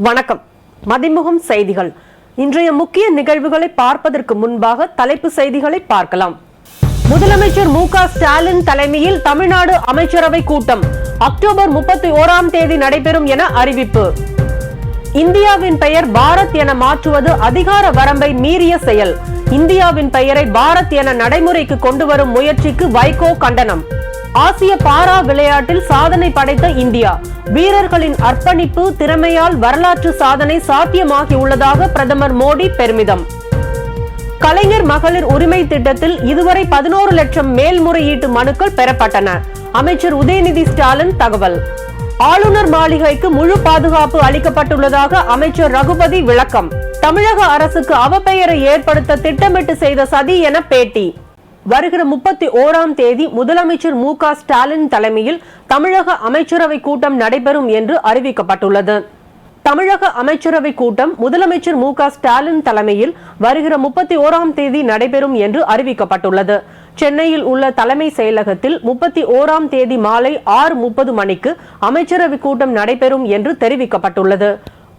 வணக்கம். மதிமுகம் செய்திகள். இன்றைய முக்கிய நிகழ்வுகளை பார்ப்பதற்கு முன்பாக தலைப்பு செய்திகளை பார்க்கலாம். முதலமைச்சர் மு க ஸ்டாலின் தலைமையில் தமிழ்நாடு அமைச்சரவை கூட்டம். அக்டோபர் முப்பத்தி ஓராம் தேதி நடைபெறும் என அறிவிப்பு. இந்தியாவின் பெயர் பாரத் என மாற்றுவது அதிகார வரம்பை மீறிய செயல். இந்தியாவின் பெயரை பாரத் என நடைமுறைக்கு கொண்டு வரும் முயற்சிக்கு வைகோ கண்டனம். ஆசிய பாரா விளையாட்டில் சாதனை படைத்த இந்தியா. வீரர்களின் அர்ப்பணிப்பு திறமையால் வரலாற்று சாதனை சாத்தியமாகியுள்ளதாக பிரதமர் மோடி பெருமிதம். கலைஞர் மகளிர் உரிமை திட்டத்தில் இதுவரை பதினோரு லட்சம் மேல்முறையீட்டு மனுக்கள் பெறப்பட்டன. அமைச்சர் உதயநிதி ஸ்டாலின் தகவல். ஆளுநர் மாளிகைக்கு முழு பாதுகாப்பு அளிக்கப்பட்டுள்ளதாக அமைச்சர் ரகுபதி விளக்கம். தமிழக அரசுக்கு அவப்பெயரை ஏற்படுத்த திட்டமிட்டு செய்த சதி என பேட்டி. வருகிற முப்பத்தி ஓராம் தேதி முதலமைச்சர் மு க ஸ்டாலின் தலைமையில் தமிழக அமைச்சரவை கூட்டம் நடைபெறும் என்று அறிவிக்கப்பட்டுள்ளது. தமிழக அமைச்சரவை கூட்டம் முதலமைச்சர் மு க ஸ்டாலின் தலைமையில் வருகிற முப்பத்தி ஓராம் தேதி நடைபெறும் என்று அறிவிக்கப்பட்டுள்ளது. சென்னையில் உள்ள தலைமை செயலகத்தில் முப்பத்தி ஓராம் தேதி மாலை ஆறு முப்பது மணிக்கு அமைச்சரவை கூட்டம் நடைபெறும் என்று தெரிவிக்கப்பட்டுள்ளது.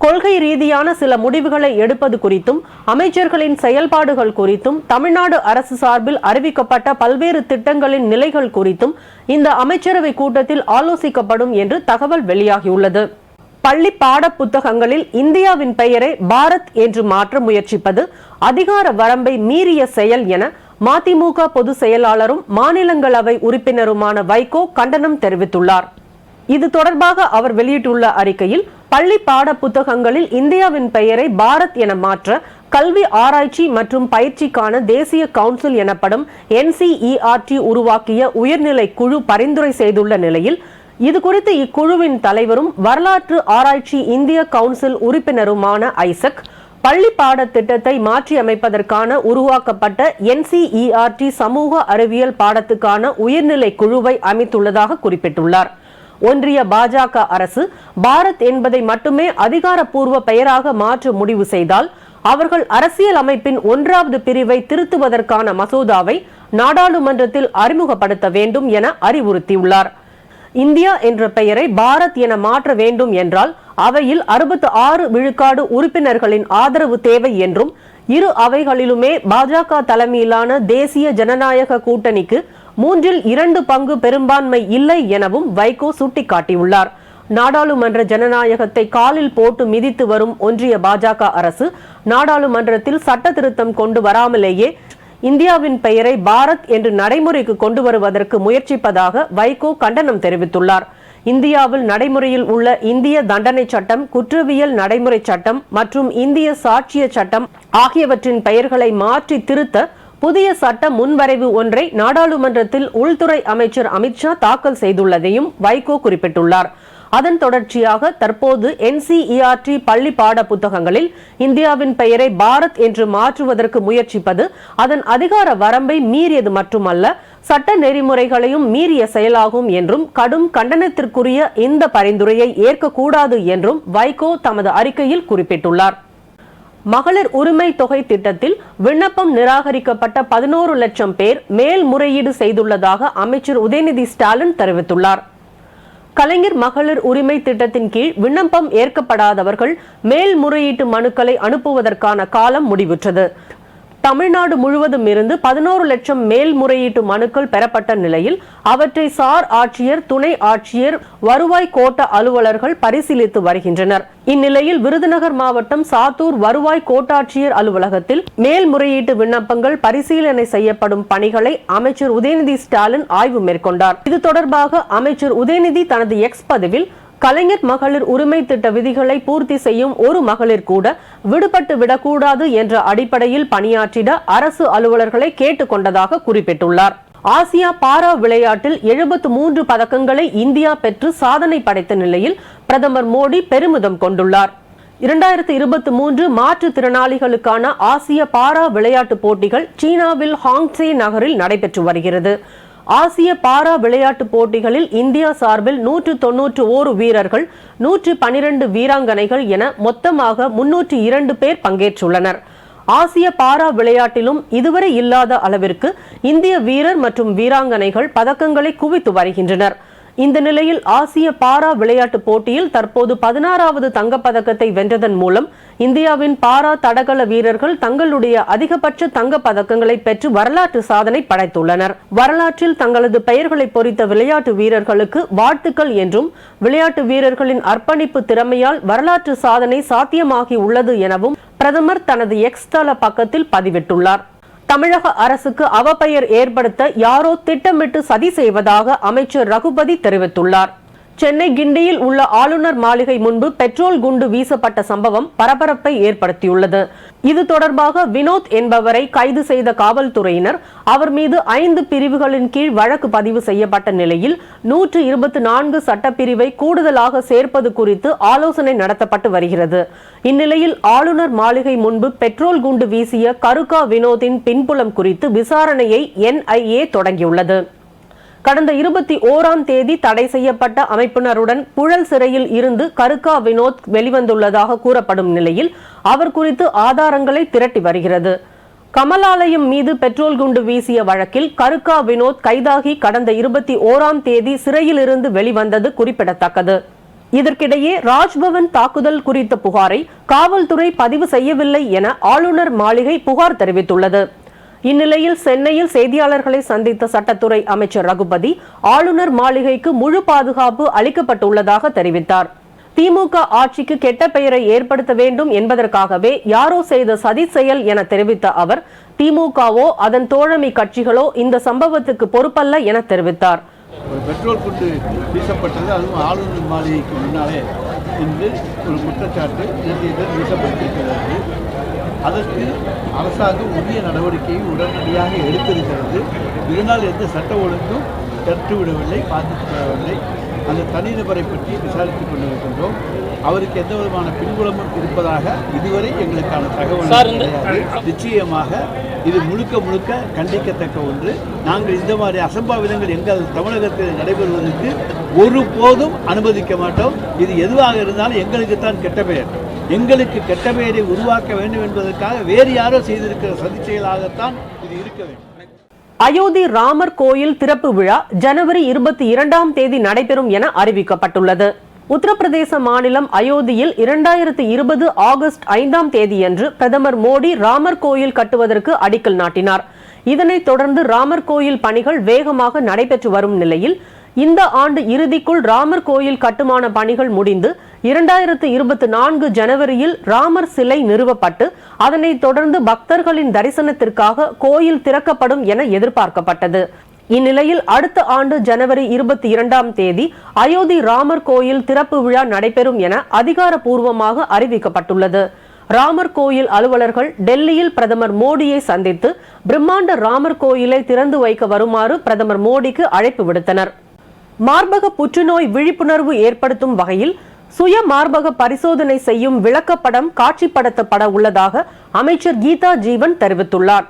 கொள்கை ரீதியான சில முடிவுகளை எடுப்பது குறித்தும் அமைச்சர்களின் செயல்பாடுகள் குறித்தும் தமிழ்நாடு அரசு சார்பில் அறிவிக்கப்பட்ட பல்வேறு திட்டங்களின் நிலைகள் குறித்தும் இந்த அமைச்சரவை கூட்டத்தில் ஆலோசிக்கப்படும் என்று தகவல் வெளியாகியுள்ளது. பள்ளி பாட புத்தகங்களில் இந்தியாவின் பெயரை பாரத் என்று மாற்ற முயற்சிப்பது அதிகார வரம்பை மீறிய செயல் என மதிமுக பொதுச் செயலாளரும் மாநிலங்களவை உறுப்பினருமான வைகோ கண்டனம் தெரிவித்துள்ளார். இது தொடர்பாக அவர் வெளியிட்டுள்ள அறிக்கையில் பள்ளி பாட புத்தகங்களில் இந்தியாவின் பெயரை பாரத் என மாற்ற கல்வி ஆராய்ச்சி மற்றும் பயிற்சிக்கான தேசிய கவுன்சில் எனப்படும் என்சிஇஆர்டி உருவாக்கிய உயர்நிலை குழு பரிந்துரை செய்துள்ள நிலையில் இது குறித்து இக்குழுவின் தலைவரும் வரலாற்று ஆராய்ச்சி இந்திய கவுன்சில் உறுப்பினருமான ஐசக் பள்ளி பாடத்திட்டத்தை மாற்றியமைப்பதற்கான மாற்றி அமைப்பதற்கான உருவாக்கப்பட்ட என்சிஇஆர்டி சமூக அறிவியல் பாடத்துக்கான உயர்நிலை குழுவை அமைத்துள்ளதாக குறிப்பிட்டுள்ளார். ஒன்றிய பாஜக அரசு பாரத் என்பதை மட்டுமே அதிகாரப்பூர்வ பெயராக மாற்ற முடிவு செய்தால் அவர்கள் அரசியல் அமைப்பின் ஒன்றாவது பிரிவை திருத்துவதற்கான மசோதாவை நாடாளுமன்றத்தில் அறிமுகப்படுத்த வேண்டும் என அறிவுறுத்தியுள்ளார். இந்தியா என்ற பெயரை பாரத் என மாற்ற வேண்டும் என்றால் அவையில் அறுபத்து ஆறு விழுக்காடு உறுப்பினர்களின் ஆதரவு தேவை என்றும் இரு அவைகளிலுமே பாஜக தலைமையிலான தேசிய ஜனநாயக கூட்டணிக்கு மூன்றில் இரண்டு பங்கு பெரும்பான்மை இல்லை எனவும் வைகோ சுட்டிக்காட்டியுள்ளார். நாடாளுமன்ற ஜனநாயகத்தை காலில் போட்டு மிதித்து வரும் ஒன்றிய பாஜக அரசு நாடாளுமன்றத்தில் சட்ட திருத்தம் கொண்டு வராமலேயே இந்தியாவின் பெயரை பாரத் என்று நடைமுறைக்கு கொண்டு வருவதற்கு முயற்சிப்பதாக வைகோ கண்டனம் தெரிவித்துள்ளார். இந்தியாவில் நடைமுறையில் உள்ள இந்திய தண்டனை சட்டம் குற்றவியல் நடைமுறை சட்டம் மற்றும் இந்திய சாட்சிய சட்டம் ஆகியவற்றின் பெயர்களை மாற்றி திருத்த புதிய சட்ட முன்வரைவு ஒன்றை நாடாளுமன்றத்தில் உள்துறை அமைச்சர் அமித்ஷா தாக்கல் செய்துள்ளதையும் வைகோ குறிப்பிட்டுள்ளார். அதன் தொடர்ச்சியாக தற்போது என்சிஇஆர்டி பள்ளி பாட புத்தகங்களில் இந்தியாவின் பெயரை பாரத் என்று மாற்றுவதற்கு முயற்சிப்பது அதன் அதிகார வரம்பை மீறியது மட்டுமல்ல சட்ட நெறிமுறைகளையும் மீறிய செயலாகும் என்றும் கடும் கண்டனத்திற்குரிய இந்த பரிந்துரையை ஏற்கக்கூடாது என்றும் வைகோ தமது அறிக்கையில் குறிப்பிட்டுள்ளார். மகளிர் உரிமை தொகை திட்டத்தில் விண்ணப்பம் நிராகரிக்கப்பட்ட பதினோரு லட்சம் பேர் மேல்முறையீடு செய்துள்ளதாக அமைச்சர் உதயநிதி ஸ்டாலின் தெரிவித்துள்ளார். கலைஞர் மகளிர் உரிமை திட்டத்தின் கீழ் விண்ணப்பம் ஏற்கப்படாதவர்கள் மேல்முறையீட்டு மனுக்களை அனுப்புவதற்கான காலம் முடிவுற்றது. தமிழ்நாடு முழுவதும் இருந்து பதினோரு லட்சம் மேல்முறையீட்டு மனுக்கள் பெறப்பட்ட நிலையில் அவற்றை சார் ஆட்சியர் துணை ஆட்சியர் வருவாய் கோட்ட அலுவலர்கள் பரிசீலித்து வருகின்றனர். இந்நிலையில் விருதுநகர் மாவட்டம் சாத்தூர் வருவாய் கோட்டாட்சியர் அலுவலகத்தில் மேல்முறையீட்டு விண்ணப்பங்கள் பரிசீலனை செய்யப்படும் பணிகளை அமைச்சர் உதயநிதி ஸ்டாலின் ஆய்வு மேற்கொண்டார். இது தொடர்பாக அமைச்சர் உதயநிதி தனது எக்ஸ் பதிவில் கலைஞர் மகளிர் உரிமை திட்ட விதிகளை பூர்த்தி செய்யும் ஒரு மகளிர் கூட விடுபட்டு விடக்கூடாது என்ற அடிப்படையில் பணியாற்றிட அரசு அலுவலர்களை கேட்டுக்கொண்டதாக குறிப்பிட்டுள்ளார். ஆசியா பாரா விளையாட்டில் எழுபத்து மூன்று பதக்கங்களை இந்தியா பெற்று சாதனை படைத்த நிலையில் பிரதமர் மோடி பெருமிதம் கொண்டுள்ளார். இரண்டாயிரத்தி இருபத்தி மூன்று மாற்றுத்திறனாளிகளுக்கான ஆசிய பாரா விளையாட்டுப் போட்டிகள் சீனாவில் ஹாங்சே நகரில் நடைபெற்று வருகிறது. ஆசிய பாரா விளையாட்டு போட்டிகளில் இந்தியா சார்பில் நூற்று தொன்னூற்று ஓரு வீரர்கள் நூற்று பனிரெண்டு வீராங்கனைகள் என மொத்தமாக முன்னூற்று இரண்டு பேர் பங்கேற்றுள்ளனர். ஆசிய பாரா விளையாட்டிலும் இதுவரை இல்லாத அளவிற்கு இந்திய வீரர் மற்றும் வீராங்கனைகள் பதக்கங்களை குவித்து வருகின்றனர். இந்த நிலையில் ஆசிய பாரா விளையாட்டுப் போட்டியில் தற்போது பதினாறாவது தங்கப்பதக்கத்தை வென்றதன் மூலம் இந்தியாவின் பாரா தடகள வீரர்கள் தங்களுடைய அதிகபட்ச தங்கப் பதக்கங்களை பெற்று வரலாற்று சாதனை படைத்துள்ளனர். வரலாற்றில் தங்களது பெயர்களை பொறித்த விளையாட்டு வீரர்களுக்கு வாழ்த்துக்கள் என்றும் விளையாட்டு வீரர்களின் அர்ப்பணிப்பு திறமையால் வரலாற்று சாதனை சாத்தியமாகி உள்ளது எனவும் பிரதமர் தனது எக்ஸ் தள பக்கத்தில் பதிவிட்டுள்ளார். தமிழக அரசுக்கு அவப்பெயர் ஏற்படுத்த யாரோ திட்டமிட்டு சதி செய்வதாக அமைச்சர் ரகுபதி தெரிவித்துள்ளார். சென்னை கிண்டியில் உள்ள ஆளுநர் மாளிகை முன்பு பெட்ரோல் குண்டு வீசப்பட்ட சம்பவம் பரபரப்பை ஏற்படுத்தியுள்ளது. இது தொடர்பாக வினோத் என்பவரை கைது செய்த காவல்துறையினர் அவர் மீது ஐந்து பிரிவுகளின் கீழ் வழக்கு பதிவு செய்யப்பட்ட நிலையில் நூற்று இருபத்தி நான்கு சட்டப்பிரிவை கூடுதலாக சேர்ப்பது குறித்து ஆலோசனை நடத்தப்பட்டு வருகிறது. இந்நிலையில் ஆளுநர் மாளிகை முன்பு பெட்ரோல் குண்டு வீசிய கருக்கா வினோத்தின் பின்புலம் குறித்து விசாரணையை என்ஐஏ தொடங்கியுள்ளது. கடந்த இருபத்தி ஓராம் தேதி தடை செய்யப்பட்ட அமைப்பினருடன் புழல் சிறையில் இருந்து கருக்கா வினோத் வெளிவந்துள்ளதாக கூறப்படும் நிலையில் அவர் குறித்து ஆதாரங்களை திரட்டி வருகிறது. கமலாலயம் மீது பெட்ரோல் குண்டு வீசிய வழக்கில் கருக்கா வினோத் கைதாகி கடந்த இருபத்தி ஓராம் தேதி சிறையில் இருந்து வெளிவந்தது குறிப்பிடத்தக்கது. இதற்கிடையே ராஜ்பவன் தாக்குதல் குறித்த புகாரை காவல்துறை பதிவு செய்யவில்லை என ஆளுநர் மாளிகை புகார் தெரிவித்துள்ளது. இந்நிலையில் சென்னையில் செய்தியாளர்களை சந்தித்த சட்டத்துறை அமைச்சர் ரகுபதி ஆளுநர் மாளிகைக்கு முழு பாதுகாப்பு அளிக்கப்பட்டுள்ளதாக தெரிவித்தார். திமுக ஆட்சிக்கு கெட்ட பெயரை ஏற்படுத்த வேண்டும் என்பதற்காகவே யாரோ செய்த சதி செயல் என தெரிவித்த அவர் திமுகவோ அதன் தோழமை கட்சிகளோ இந்த சம்பவத்துக்கு பொறுப்பல்ல என தெரிவித்தார். ஒரு பெட்ரோல் குண்டு வீசப்பட்டது அதுவும் ஆளுநர் மாளிகைக்கு முன்னாலே இன்று ஒரு குற்றச்சாட்டு வீசப்பட்டிருக்கிறது. அதற்கு அரசாங்கம் உரிய நடவடிக்கையை உடனடியாக எடுத்திருக்கிறது. இதனால் எந்த சட்ட ஒழுங்கும் தட்டுவிடவில்லை பாதிக்கப்படவில்லை. அந்த தனிநபரை பற்றி விசாரித்துக் கொண்டிருக்கின்றோம். அவருக்கு எந்த விதமான பின்புலமும் இருப்பதாக இதுவரை எங்களுக்கான தகவல் கிடையாது. நிச்சயமாக இது முழுக்க முழுக்க கண்டிக்கத்தக்க ஒன்று. நாங்கள் இந்த மாதிரி அசம்பாவிதங்கள் எங்கள் தமிழகத்தில் நடைபெறுவதற்கு ஒருபோதும் அனுமதிக்க மாட்டோம். இது எதுவாக இருந்தாலும் எங்களுக்குத்தான் கெட்ட பெயர். எங்களுக்கு கெட்ட பெயரை உருவாக்க வேண்டும் என்பதற்காக வேறு யாரோ செய்திருக்கிற சதி செயலாகத்தான் இது இருக்க வேண்டும். அயோத்தி ராமர் கோயில் திறப்பு விழா ஜனவரி இருபத்தி இரண்டாம் தேதி நடைபெறும் என அறிவிக்கப்பட்டுள்ளது. உத்தரப்பிரதேச மாநிலம் அயோத்தியில் இரண்டாயிரத்தி இருபது ஆகஸ்ட் ஐந்தாம் தேதியன்று பிரதமர் மோடி ராமர் கோயில் கட்டுவதற்கு அடிக்கல் நாட்டினார். இதனைத் தொடர்ந்து ராமர் கோயில் பணிகள் வேகமாக நடைபெற்று வரும் நிலையில் இந்த ஆண்டு இறுதிக்குள் ராமர் கோயில் கட்டுமான பணிகள் முடிந்து இரண்டாயிரத்து இருபத்தி நான்கு ஜனவரியில் ராமர் சிலை நிறுவப்பட்டு அதனைத் தொடர்ந்து பக்தர்களின் தரிசனத்திற்காக கோயில் திறக்கப்படும் என எதிர்பார்க்கப்பட்டது. இந்நிலையில் அடுத்த ஆண்டு ஜனவரி இருபத்தி இரண்டாம் தேதி அயோத்தி ராமர் கோயில் திறப்பு விழா நடைபெறும் என அதிகாரப்பூர்வமாக அறிவிக்கப்பட்டுள்ளது. ராமர் கோயில் அலுவலர்கள் டெல்லியில் பிரதமர் மோடியை சந்தித்து பிரம்மாண்ட ராமர் கோயிலை திறந்து வைக்க வருமாறு பிரதமர் மோடிக்கு அழைப்பு விடுத்தனர். மார்பக புற்றுநோய் விழிப்புணர்வு ஏற்படுத்தும் வகையில் சுய மார்பக பரிசோதனை செய்யும் விளக்கப்படம் காட்சிப்படுத்தப்பட உள்ளதாக அமைச்சர் கீதா ஜீவன் தெரிவித்துள்ளார்.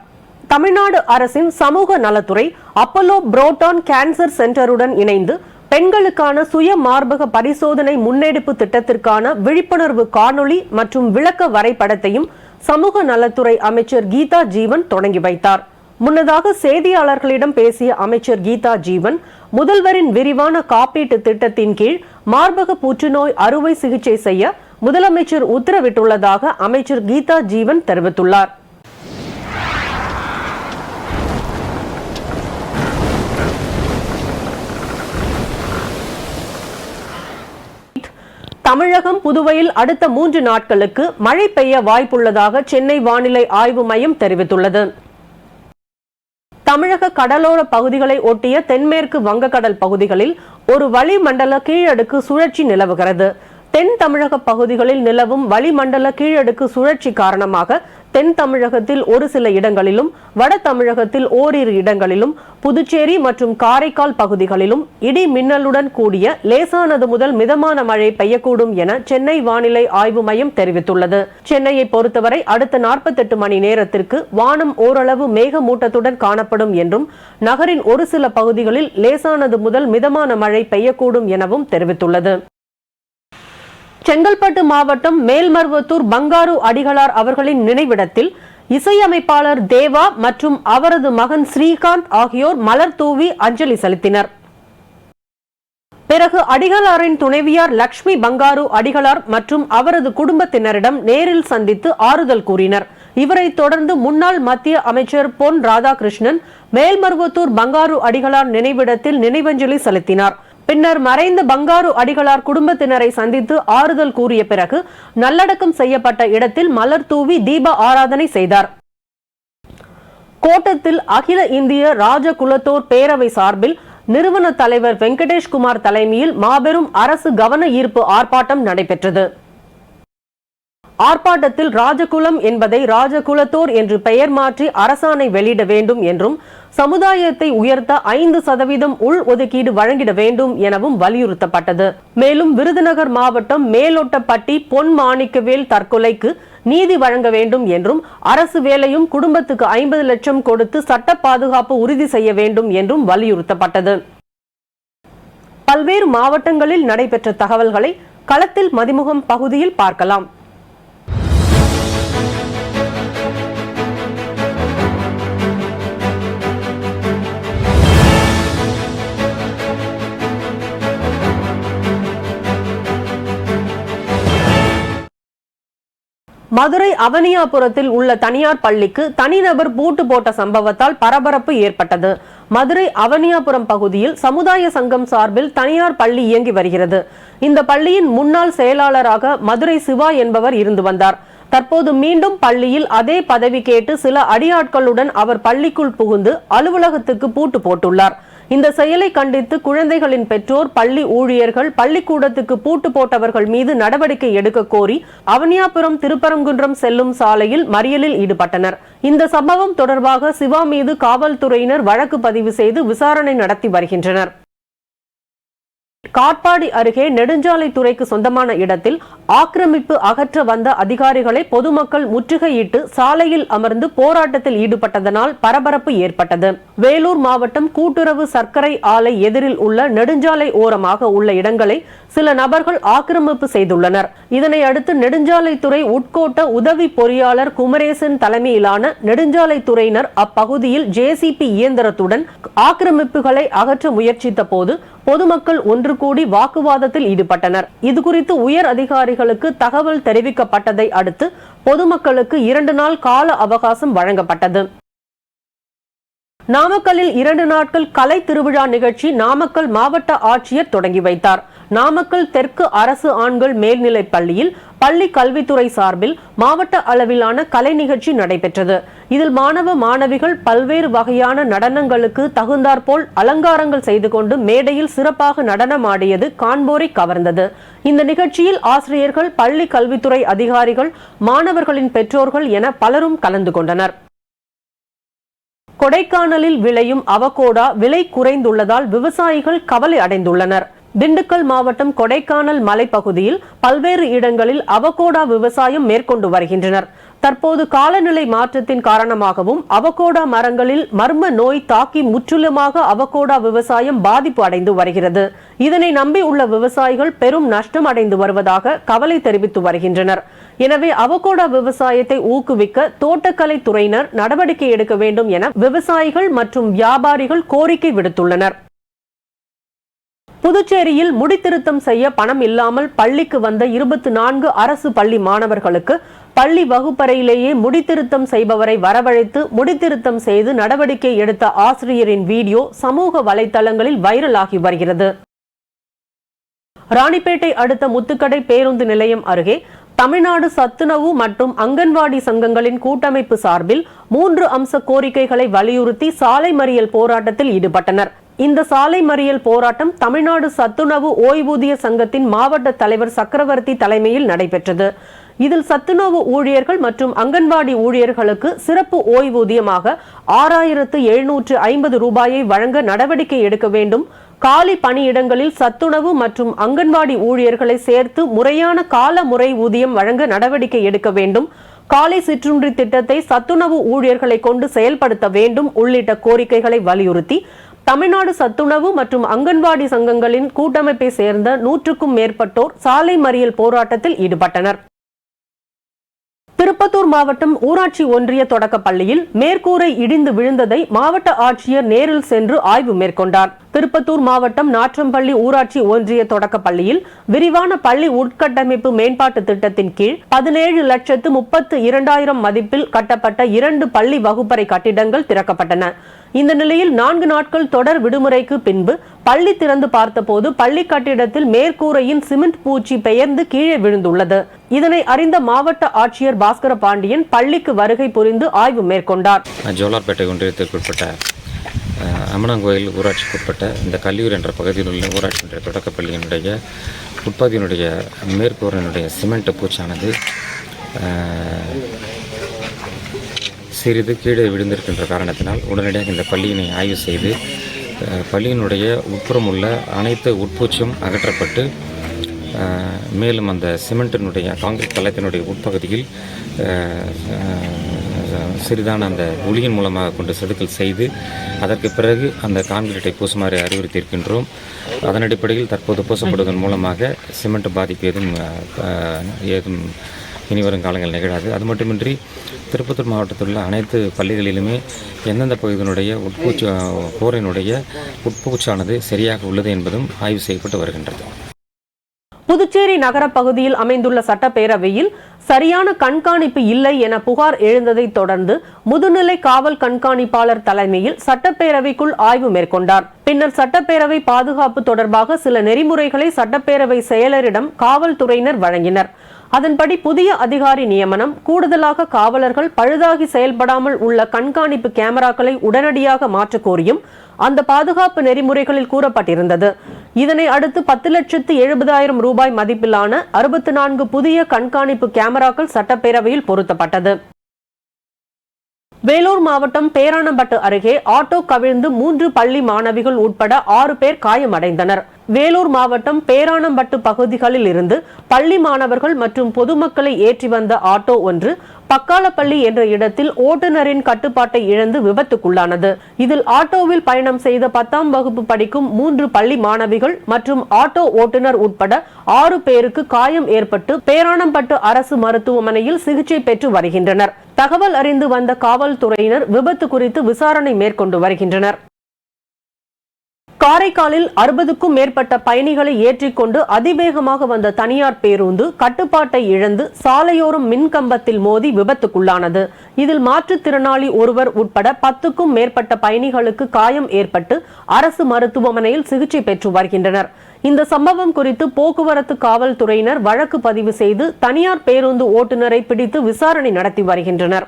தமிழ்நாடு அரசின் சமூக நலத்துறை அப்பல்லோ புரோட்டான் கேன்சர் சென்டருடன் இணைந்து பெண்களுக்கான சுய மார்பக பரிசோதனை முன்னெடுப்பு திட்டத்திற்கான விழிப்புணர்வு காணொளி மற்றும் விளக்க வரைபடத்தையும் சமூக நலத்துறை அமைச்சர் கீதா ஜீவன் தொடங்கி வைத்தார். முன்னதாக செய்தியாளர்களிடம் பேசிய அமைச்சர் கீதா ஜீவன் முதல்வரின் விரிவான காப்பீட்டு திட்டத்தின் கீழ் மார்பக புற்றுநோய் அறுவை சிகிச்சை செய்ய முதலமைச்சர் உத்தரவிட்டுள்ளதாக அமைச்சர் கீதா ஜீவன் தெரிவித்துள்ளார். தமிழகம் புதுவையில் அடுத்த மூன்று நாட்களுக்கு மழை பெய்ய வாய்ப்புள்ளதாக சென்னை வானிலை ஆய்வு மையம் தெரிவித்துள்ளது. தமிழக கடலோர பகுதிகளை ஒட்டிய தென்மேற்கு வங்கக்கடல் பகுதிகளில் ஒரு வளிமண்டல கீழடுக்கு சுழற்சி நிலவுகிறது. தென் தமிழக பகுதிகளில் நிலவும் வளிமண்டல கீழடுக்கு சுழற்சி காரணமாக தென் தமிழகத்தில் ஒரு சில இடங்களிலும் வட தமிழகத்தில் ஓரிரு இடங்களிலும் புதுச்சேரி மற்றும் காரைக்கால் பகுதிகளிலும் இடி மின்னலுடன் கூடிய லேசானது முதல் மிதமான மழை பெய்யக்கூடும் என சென்னை வானிலை ஆய்வு மையம் தெரிவித்துள்ளது. சென்னையை பொறுத்தவரை அடுத்த நாற்பத்தெட்டு மணி நேரத்திற்கு வானம் ஓரளவு மேகமூட்டத்துடன் காணப்படும் என்றும் நகரின் ஒரு சில பகுதிகளில் லேசானது முதல் மிதமான மழை பெய்யக்கூடும் எனவும் தெரிவித்துள்ளது. செங்கல்பட்டு மாவட்டம் மேல்மருவத்தூர் பங்காரு அடிகளார் அவர்களின் நினைவிடத்தில் இசையமைப்பாளர் தேவா மற்றும் அவரது மகன் ஸ்ரீகாந்த் ஆகியோர் மலர் தூவி அஞ்சலி செலுத்தினர். பிறகு அடிகளாரின் துணைவியார் லக்ஷ்மி பங்காரு அடிகளார் மற்றும் அவரது குடும்பத்தினரிடம் நேரில் சந்தித்து ஆறுதல் கூறினர். இவரை தொடர்ந்து முன்னாள் மத்திய அமைச்சர் பொன் ராதாகிருஷ்ணன் மேல்மருவத்தூர் பங்காரு அடிகளார் நினைவிடத்தில் நினைவஞ்சலி செலுத்தினார். பின்னர் மறைந்த பங்காரு அடிகளார் குடும்பத்தினரை சந்தித்து ஆறுதல் கூறிய பிறகு நல்லடக்கம் செய்யப்பட்ட இடத்தில் மலர் தூவி தீப ஆராதனை செய்தார். கோட்டத்தில் அகில இந்திய ராஜகுலத்தோர் பேரவை சார்பில் நிறுவன தலைவர் வெங்கடேஷ்குமார் தலைமையில் மாபெரும் அரசு கவன ஈர்ப்பு ஆர்ப்பாட்டம் நடைபெற்றது. ஆர்ப்பாட்டத்தில் ராஜகுலம் என்பதை ராஜகுலத்தோர் என்று பெயர் மாற்றி அரசாணை வெளியிட வேண்டும் என்றும் சமுதாயத்தை உயர்த்த ஐந்து சதவீதம் உள் ஒதுக்கீடு வழங்கிட வேண்டும் எனவும் வலியுறுத்தப்பட்டது. மேலும் விருதுநகர் மாவட்டம் மேலோட்டப்பட்டி பொன் மாணிக்கவேல் தற்கொலைக்கு நீதி வழங்க வேண்டும் என்றும் அரசு வேலையும் குடும்பத்துக்கு ஐம்பது லட்சம் கொடுத்து சட்ட பாதுகாப்பு உறுதி செய்ய வேண்டும் என்றும் வலியுறுத்தப்பட்டது. பல்வேறு மாவட்டங்களில் நடைபெற்ற தகவல்களை களத்தில் மதிமுகம் பகுதியில் பார்க்கலாம். மதுரை அவனியாபுரத்தில் உள்ள தனியார் பள்ளிக்கு தனிநபர் பூட்டு போட்ட சம்பவத்தால் பரபரப்பு ஏற்பட்டது. மதுரை அவனியாபுரம் பகுதியில் சமுதாய சங்கம் சார்பில் தனியார் பள்ளி இயங்கி வருகிறது. இந்த பள்ளியின் முன்னாள் செயலாளராக மதுரை சிவா என்பவர் இருந்து வந்தார். தற்போது மீண்டும் பள்ளியில் அதே பதவி கேட்டு சில அடியாட்களுடன் அவர் பள்ளிக்குள் புகுந்து அலுவலகத்துக்கு பூட்டு போட்டுள்ளார். இந்த செயலை கண்டித்து குழந்தைகளின் பெற்றோர் பள்ளி ஊழியர்கள் பள்ளிக்கூடத்துக்கு பூட்டு போட்டவர்கள் மீது நடவடிக்கை எடுக்க கோரி அவனியாபுரம் திருப்பரங்குன்றம் செல்லும் சாலையில் மறியலில் ஈடுபட்டனர். இந்த சம்பவம் தொடர்பாக சிவா மீது காவல்துறையினர் வழக்கு பதிவு செய்து விசாரணை நடத்தி வருகின்றனர். காட்பாடி அருகே நெடுஞ்சாலைத்துறைக்கு சொந்தமான இடத்தில் ஆக்கிரமிப்பு அகற்ற வந்த அதிகாரிகளை பொதுமக்கள் முற்றுகையிட்டு சாலையில் அமர்ந்து போராட்டத்தில் ஈடுபட்டதனால் பரபரப்பு ஏற்பட்டது. வேலூர் மாவட்டம் கூட்டுறவு சர்க்கரை ஆலை எதிரில் உள்ள நெடுஞ்சாலை ஓரமாக உள்ள இடங்களை சில நபர்கள் ஆக்கிரமிப்பு செய்துள்ளனர். இதனை அடுத்து நெடுஞ்சாலைத்துறை உட்கோட்ட உதவி பொறியாளர் குமரேசன் தலைமையிலான நெடுஞ்சாலைத்துறையினர் அப்பகுதியில் ஜேசிபி இயந்திரத்துடன் ஆக்கிரமிப்புகளை அகற்ற முயற்சித்த போது பொதுமக்கள் ஒன்று கூடி வாக்குவாதத்தில் ஈடுபட்டனர். இதுகுறித்து உயர் அதிகாரிகள் அதிகாரிகளுக்கு தகவல் தெரிவிக்கப்பட்டதை அடுத்து பொதுமக்களுக்கு இரண்டு நாள் கால அவகாசம் வழங்கப்பட்டது. நாமக்கல்லில் இரண்டு நாட்கள் கலை திருவிழா நிகழ்ச்சி நாமக்கல் மாவட்ட ஆட்சியர் தொடங்கி வைத்தார். நாமக்கல் தெற்கு அரசு ஆண்கள் மேல்நிலைப் பள்ளியில் பள்ளி கல்வித்துறை சார்பில் மாவட்ட அளவிலான கலை நிகழ்ச்சி நடைபெற்றது. இதில் மாணவ மாணவிகள் பல்வேறு வகையான நடனங்களுக்கு தகுந்தாற்போல் அலங்காரங்கள் செய்து கொண்டு மேடையில் சிறப்பாக நடனமாடியது காண்போரை கவர்ந்தது. இந்த நிகழ்ச்சியில் ஆசிரியர்கள் பள்ளி கல்வித்துறை அதிகாரிகள் மாணவர்களின் பெற்றோர்கள் என பலரும் கலந்து கொண்டனர். கொடைக்கானலில் விளையும் அவகோடா விலை குறைந்துள்ளதால் விவசாயிகள் கவலை அடைந்துள்ளனர். திண்டுக்கல் மாவட்டம் கொடைக்கானல் மலைப்பகுதியில் பல்வேறு இடங்களில் அவகோடா விவசாயம் மேற்கொண்டு வருகின்றனர். தற்போது காலநிலை மாற்றத்தின் காரணமாகவும் அவகோடா மரங்களில் மர்ம நோய் தாக்கி முற்றிலுமாக அவகோடா விவசாயம் பாதிப்பு அடைந்து வருகிறது. இதனை நம்பி உள்ள விவசாயிகள் பெரும் நஷ்டம் அடைந்து வருவதாக கவலை தெரிவித்து வருகின்றனர். எனவே அவகோடா விவசாயத்தை ஊக்குவிக்க தோட்டக்கலை துறையினர் நடவடிக்கை எடுக்க வேண்டும் என விவசாயிகள் மற்றும் வியாபாரிகள் கோரிக்கை விடுத்துள்ளனர். புதுச்சேரியில் முடித்திருத்தம் செய்ய பணம் இல்லாமல் பள்ளிக்கு வந்த இருபத்தி நான்கு அரசு பள்ளி மாணவர்களுக்கு பள்ளி வகுப்பறையிலேயே முடித்திருத்தம் செய்பவரை வரவழைத்து முடித்திருத்தம் செய்து நடவடிக்கை எடுத்த ஆசிரியரின் வீடியோ சமூக வலைதளங்களில் வைரலாகி வருகிறது. ராணிப்பேட்டை அடுத்த முத்துக்கடை பேருந்து நிலையம் அருகே தமிழ்நாடு சத்துணவு மற்றும் அங்கன்வாடி சங்கங்களின் கூட்டமைப்பு சார்பில் மூன்று அம்ச கோரிக்கைகளை வலியுறுத்தி சாலை மறியல் போராட்டத்தில் ஈடுபட்டனர். இந்த சாலை மறியல் போராட்டம் தமிழ்நாடு சத்துணவு ஓய்வூதிய சங்கத்தின் மாவட்ட தலைவர் சக்கரவர்த்தி தலைமையில் நடைபெற்றது. இதில் சத்துணவு ஊழியர்கள் மற்றும் அங்கன்வாடி ஊழியர்களுக்கு சிறப்பு ஓய்வூதியமாக ஆறாயிரத்து எழுநூற்று ஐம்பது ரூபாயை வழங்க நடவடிக்கை எடுக்க வேண்டும். காலி பணியிடங்களில் சத்துணவு மற்றும் அங்கன்வாடி ஊழியர்களை சேர்த்து முறையான கால முறை ஊதியம் வழங்க நடவடிக்கை எடுக்க வேண்டும். காலை சிற்றுண்டி திட்டத்தை சத்துணவு ஊழியர்களை கொண்டு செயல்படுத்த வேண்டும் உள்ளிட்ட கோரிக்கைகளை வலியுறுத்தி தமிழ்நாடு சத்துணவு மற்றும் அங்கன்வாடி சங்கங்களின் கூட்டமைப்பை சேர்ந்த நூற்றுக்கும் மேற்பட்டோர் சாலை மறியல் போராட்டத்தில் ஈடுபட்டனர். திருப்பத்தூர் மாவட்டம் ஊராட்சி ஒன்றிய தொடக்க பள்ளியில் மேற்கூரை இடிந்து விழுந்ததை மாவட்ட ஆட்சியர் நேரில் சென்று ஆய்வு மேற்கொண்டார். திருப்பத்தூர் மாவட்டம் நாற்றம்பள்ளி ஊராட்சி ஒன்றிய தொடக்க பள்ளியில் விரிவான பள்ளி உட்கட்டமைப்பு மேம்பாட்டு திட்டத்தின் கீழ் பதினேழு லட்சத்து முப்பத்து இரண்டாயிரம் மதிப்பில் கட்டப்பட்ட இரண்டு பள்ளி வகுப்பறை கட்டிடங்கள் திறக்கப்பட்டன. இந்த நிலையில் நான்கு நாட்கள் தொடர் விடுமுறைக்கு பின்பு பள்ளி திறந்து பார்த்தபோது பள்ளி கட்டிடத்தில் மேற்கூரையின் சிமெண்ட் பூச்சி பெயர்ந்து கீழே விழுந்துள்ளது. இதனை அறிந்த மாவட்ட ஆட்சியர் பாஸ்கர பாண்டியன் பள்ளிக்கு வருகை புரிந்து ஆய்வு மேற்கொண்டார். ஜோலார்பேட்டை ஒன்றியத்திற்குட்பட்ட அஹ், அம்மனாங்கோயில் ஊராட்சிக்குட்பட்ட இந்த கல்லியூர் என்ற பகுதியில் உள்ள ஊராட்சி தொடக்கப்பள்ளியினுடைய உட்பகுதியினுடைய மேற்கூரையினுடைய சிமெண்ட் பூச்சானது சிறிது கீழே விழுந்திருக்கின்ற காரணத்தினால் உடனடியாக இந்த பள்ளியினை ஆய்வு செய்து பள்ளியினுடைய உட்புறம் உள்ள அனைத்து உட்பூச்சும் அகற்றப்பட்டு மேலும் அந்த சிமெண்ட்டினுடைய காங்கிரீட் தளத்தினுடைய உட்பகுதியில் சிறிதான அந்த ஒளியின் மூலமாக கொண்டு செதுக்கல் செய்து அதற்கு பிறகு அந்த கான்கிரீட்டை பூசுமாறு அறிவுறுத்தியிருக்கின்றோம். அதன் அடிப்படையில் தற்போது பூசப்படுவதன் மூலமாக சிமெண்ட் பாதிப்பு எதுவும் ஏதும் இனி வரும் காலங்கள் நிகழாது. அது மட்டுமின்றி திருப்பத்தூர் மாவட்டத்தில் உள்ள அனைத்து பள்ளிகளிலுமே எந்தெந்த பகுதியினுடைய உட்பூச்சு போரினுடைய உட்பூச்சானது சரியாக உள்ளது என்பதும் ஆய்வு செய்யப்பட்டு வருகின்றது. புதுச்சேரி நகர பகுதியில் அமைந்துள்ள சட்டப்பேரவையில் சரியான கண்காணிப்பு இல்லை என புகார் எழுந்ததை தொடர்ந்து முதுநிலை காவல் கண்காணிப்பாளர் தலைமையில் சட்டப்பேரவைக்குள் ஆய்வு மேற்கொண்டார். பின்னர் சட்டப்பேரவை பாதுகாப்பு தொடர்பாக சில நெறிமுறைகளை சட்டப்பேரவை செயலரிடம் காவல்துறையினர் வழங்கினர். அதன்படி புதிய அதிகாரி நியமனம் கூடுதலாக காவலர்கள் பழுதாகி செயல்படாமல் உள்ள கண்காணிப்பு கேமராக்களை உடனடியாக மாற்றக் கோரியும் அந்த பாதுகாப்பு நெறிமுறைகளில் கூறப்பட்டிருந்தது. இதனை அடுத்து பத்து லட்சத்து எழுபதாயிரம் ரூபாய் மதிப்பிலான அறுபத்தி நான்கு புதிய கண்காணிப்பு கேமராக்கள் சட்டப்பேரவையில் பொருத்தப்பட்டது. வேலூர் மாவட்டம் பேரானம்பட்டு அருகே ஆட்டோ கவிழ்ந்து மூன்று பள்ளி மாணவிகள் உட்பட ஆறு பேர் காயமடைந்தனர். வேலூர் மாவட்டம் பேரானம்பட்டு பகுதிகளில் இருந்து பள்ளி மாணவர்கள் மற்றும் பொதுமக்களை ஏற்றி வந்த ஆட்டோ ஒன்று பக்காலப்பள்ளி என்ற இடத்தில் ஓட்டுநரின் கட்டுப்பாட்டை இழந்து விபத்துக்குள்ளானது. இதில் ஆட்டோவில் பயணம் செய்த பத்தாம் வகுப்பு படிக்கும் மூன்று பள்ளி மாணவிகள் மற்றும் ஆட்டோ ஓட்டுநர் உட்பட ஆறு பேருக்கு காயம் ஏற்பட்டு பேராணம்பட்டு அரசு மருத்துவமனையில் சிகிச்சை பெற்று வருகின்றனர். தகவல் அறிந்து வந்த காவல்துறையினர் விபத்து குறித்து விசாரணை மேற்கொண்டு வருகின்றனர். காரைக்காலில் அறுபதுக்கும் மேற்பட்ட பயணிகளை ஏற்றிக்கொண்டு அதிவேகமாக வந்த தனியார் பேருந்து கட்டுப்பாட்டை இழந்து சாலையோரம் மின்கம்பத்தில் மோதி விபத்துக்குள்ளானது. இதில் மாற்றுத்திறனாளி ஒருவர் உட்பட பத்துக்கும் மேற்பட்ட பயணிகளுக்கு காயம் ஏற்பட்டு அரசு மருத்துவமனையில் சிகிச்சை பெற்று வருகின்றனர். இந்த சம்பவம் குறித்து போக்குவரத்து காவல்துறையினர் வழக்கு பதிவு செய்து தனியார் பேருந்து ஓட்டுநரை பிடித்து விசாரணை நடத்தி வருகின்றனர்.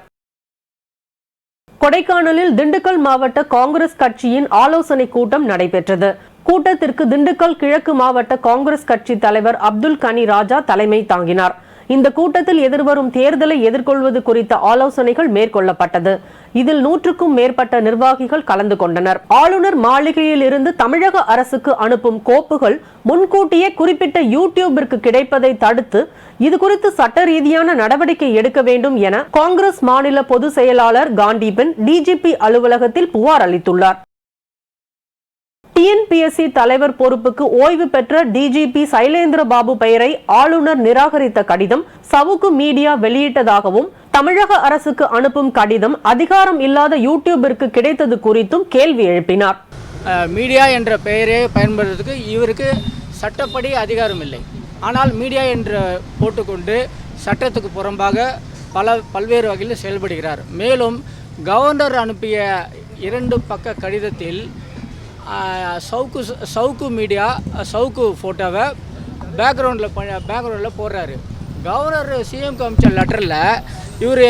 கொடைக்கானலில் திண்டுக்கல் மாவட்ட காங்கிரஸ் கட்சியின் ஆலோசனை கூட்டம் நடைபெற்றது. கூட்டத்திற்கு திண்டுக்கல் கிழக்கு மாவட்ட காங்கிரஸ் கட்சி தலைவர் அப்துல் கனி ராஜா தலைமை தாங்கினார். இந்த கூட்டத்தில் எதிர்வரும் தேர்தலை எதிர்கொள்வது குறித்த ஆலோசனைகள் மேற்கொள்ளப்பட்டது. இதில் நூற்றுக்கும் மேற்பட்ட நிர்வாகிகள் கலந்து கொண்டனர். ஆளுநர் மாளிகையில் இருந்து தமிழக அரசுக்கு அனுப்பும் கோப்புகள் முன்கூட்டியே குறிப்பிட்ட யூடியூபிற்கு கிடைப்பதை தடுத்து இது குறித்து சட்ட ரீதியான நடவடிக்கை எடுக்க வேண்டும் என காங்கிரஸ் மாநில பொதுச் செயலாளர் காண்டீபன் டிஜிபி அலுவலகத்தில் புகார் அளித்துள்ளார். டிஎன்பிஎஸ்சி தலைவர் பொறுப்புக்கு ஓய்வு பெற்ற டிஜிபி சைலேந்திர பாபு பெயரை ஆளுநர் நிராகரித்த கடிதம் சவுக்கு மீடியா வெளியிட்டதாகவும் தமிழக அரசுக்கு அனுப்பும் கடிதம் அதிகாரம் இல்லாத யூடியூபிற்கு கிடைத்தது குறித்தும் கேள்வி எழுப்பினார். மீடியா என்ற பெயரே பயன்படுத்துவதற்கு இவருக்கு சட்டப்படி அதிகாரம் இல்லை. ஆனால் மீடியா என்று போட்டுக்கொண்டு சட்டத்துக்கு புறம்பாக பல பல்வேறு வகையில் செயல்படுகிறார். மேலும் கவர்னர் அனுப்பிய இரண்டு பக்க கடிதத்தில் சவுக்கு சவுக்கு மீடியா சவுக்கு ஃபோட்டோவை பேக்ரவுண்டில் பேக்ரவுண்டில் போடுறாரு. கவர்னர் சிஎம்க்கு அனுப்பிச்ச லெட்டரில் இவர்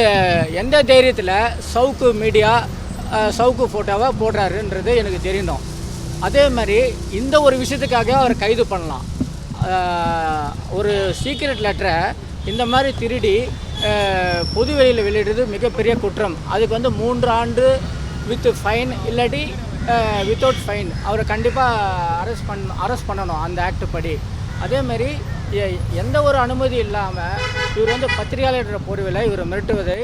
எந்த தைரியத்தில் சவுக்கு மீடியா சவுக்கு ஃபோட்டோவை போடுறாருன்றது எனக்கு தெரியணும் அதே மாதிரி இந்த ஒரு விஷயத்துக்காக அவர் கைது பண்ணலாம். ஒரு சீக்ரெட் லெட்டரை இந்த மாதிரி திருடி பொதுவெளியில் வெளியிடுறது மிகப்பெரிய குற்றம். அதுக்கு வந்து மூன்று ஆண்டு வித் ஃபைன் இல்லாட்டி வித்தவுட் ஃபைன் அவரை கண்டிப்பாக அரெஸ்ட் பண் அரெஸ்ட் பண்ணணும் அந்த ஆக்ட் படி. அதேமாரி எந்த ஒரு அனுமதி இல்லாமல் இவர் வந்து பத்திரிகையாளர் போடுவில் இவர் மிரட்டுவதை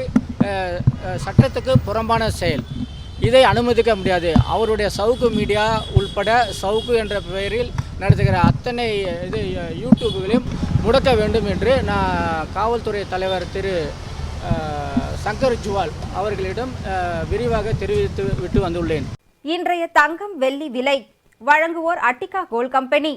சட்டத்துக்கு புறம்பான செயல். இதை அனுமதிக்க முடியாது. அவருடைய சவுக்கு மீடியா உள்பட சவுக்கு என்ற பெயரில் நடத்துகிற அத்தனை இது யூடியூபுகளையும் முடக்க வேண்டும் என்று நான் காவல்துறை தலைவர் திரு சங்கர் ஜுவால் அவர்களிடம் விரிவாக தெரிவித்து விட்டு வந்துள்ளேன். இன்றைய தங்கம் வெள்ளி விலை வழங்குவோர் அட்டிகா கோல் கம்பெனி.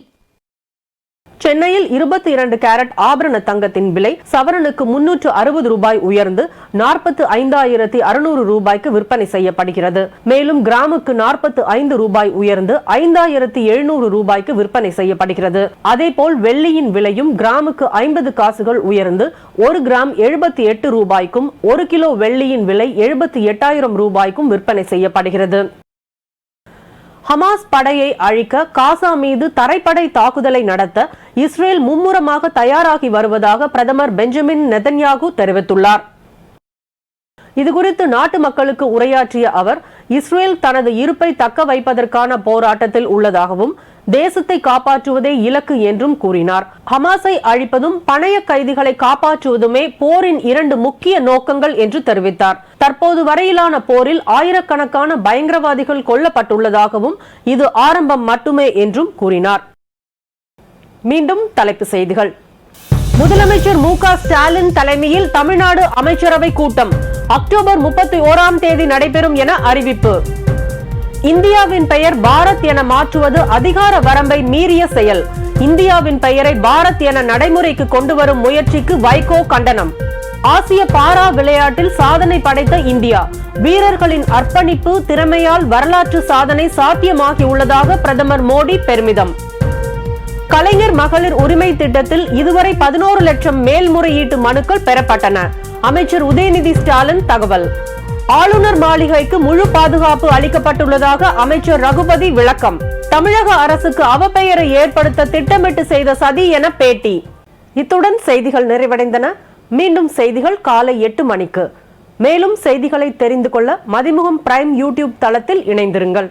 சென்னையில் இருபத்தி இரண்டு கேரட் ஆபரண தங்கத்தின் விலை சவரனுக்கு முன்னூற்று அறுபது ரூபாய் உயர்ந்து நாற்பத்து ஐந்தாயிரத்தி அறுநூறு ரூபாய்க்கு விற்பனை செய்யப்படுகிறது. மேலும் கிராமுக்கு நாற்பத்து ஐந்து ரூபாய் உயர்ந்து ஐந்தாயிரத்தி எழுநூறு ரூபாய்க்கு விற்பனை செய்யப்படுகிறது. அதேபோல் வெள்ளியின் விலையும் கிராமுக்கு ஐம்பது காசுகள் உயர்ந்து ஒரு கிராம் எழுபத்தி எட்டு ரூபாய்க்கும் ஒரு கிலோ வெள்ளியின் விலை எழுபத்தி எட்டாயிரம் ரூபாய்க்கும் விற்பனை செய்யப்படுகிறது. ஹமாஸ் படையை அழிக்க காசா மீது தரைப்படை தாக்குதலை நடத்த இஸ்ரேல் மும்முரமாக தயாராகி வருவதாக பிரதமர் பெஞ்சமின் நெதன்யாகு தெரிவித்துள்ளார். இதுகுறித்து நாட்டு மக்களுக்கு உரையாற்றிய அவர் இஸ்ரேல் தனது இருப்பை தக்க வைப்பதற்கான போராட்டத்தில் உள்ளதாகவும் தேசத்தை காப்பாற்றுவதே இலக்கு என்றும் கூறினார். ஹமாஸை அழிப்பதும் பணைய கைதிகளை காப்பாற்றுவதுமே போரின் இரண்டு முக்கிய நோக்கங்கள் என்று தெரிவித்தார். தற்போது வரையிலான போரில் ஆயிரக்கணக்கான பயங்கரவாதிகள் கொல்லப்பட்டுள்ளதாகவும் இது ஆரம்பம் மட்டுமே என்றும் கூறினார். மீண்டும் தலைப்பு செய்திகள். முதலமைச்சர் மு க ஸ்டாலின் தலைமையில் தமிழ்நாடு அமைச்சரவை கூட்டம். அக்டோபர் முப்பத்தி ஓராம் தேதி நடைபெறும் என அறிவிப்பு. இந்தியாவின் பெயர் பாரத் என மாற்றுவது அதிகார வரம்பை மீறிய செயல். இந்தியாவின் பெயரை பாரத் என நடைமுறைக்கு கொண்டு வரும் முயற்சிக்கு வைகோ கண்டனம். ஆசிய பாரா விளையாட்டில் சாதனை படைத்த இந்தியா. வீரர்களின் அர்ப்பணிப்பு திறமையால் வரலாற்று சாதனை சாத்தியமாகியுள்ளதாக பிரதமர் மோடி பெருமிதம். கலைஞர் மகளிர் உரிமை திட்டத்தில் இதுவரை பதினோரு லட்சம் மேல்முறையீட்டு மனுக்கள் பெறப்பட்டன. அமைச்சர் உதயநிதி ஸ்டாலின் தகவல். ஆளுநர் மாளிகைக்கு முழு பாதுகாப்பு அளிக்கப்பட்டுள்ளதாக அமைச்சர் ரகுபதி விளக்கம். தமிழக அரசுக்கு அவப்பெயரை ஏற்படுத்த திட்டமிட்டு செய்த சதி என பேட்டி. இத்துடன் செய்திகள் நிறைவடைந்தன. மீண்டும் செய்திகள் காலை எட்டு மணிக்கு. மேலும் செய்திகளை தெரிந்து கொள்ள மதிமுகம் பிரைம் யூடியூப் தளத்தில் இணைந்திருங்கள்.